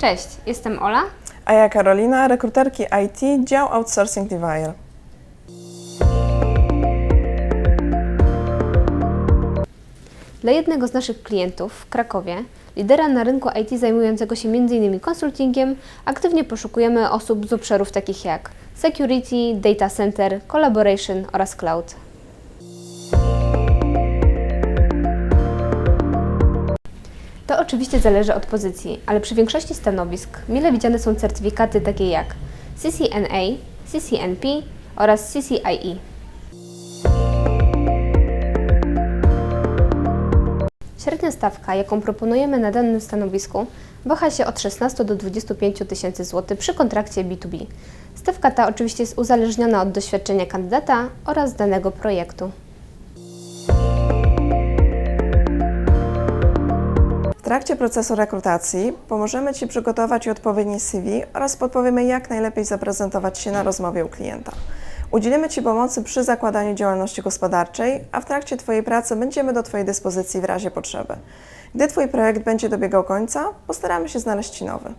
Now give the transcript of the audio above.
Cześć, jestem Ola. A ja Karolina, rekruterki IT, dział Outsourcing Divire. Dla jednego z naszych klientów w Krakowie, lidera na rynku IT zajmującego się m.in. konsultingiem, aktywnie poszukujemy osób z obszarów takich jak security, data center, collaboration oraz cloud. Oczywiście zależy od pozycji, ale przy większości stanowisk mile widziane są certyfikaty takie jak CCNA, CCNP oraz CCIE. Średnia stawka, jaką proponujemy na danym stanowisku, waha się od 16 do 25 tysięcy złotych przy kontrakcie B2B. Stawka ta oczywiście jest uzależniona od doświadczenia kandydata oraz danego projektu. Trakcie procesu rekrutacji pomożemy Ci przygotować odpowiedni CV oraz podpowiemy, jak najlepiej zaprezentować się na rozmowie u klienta. Udzielimy Ci pomocy przy zakładaniu działalności gospodarczej, a w trakcie Twojej pracy będziemy do Twojej dyspozycji w razie potrzeby. Gdy Twój projekt będzie dobiegał końca, postaramy się znaleźć Ci nowy.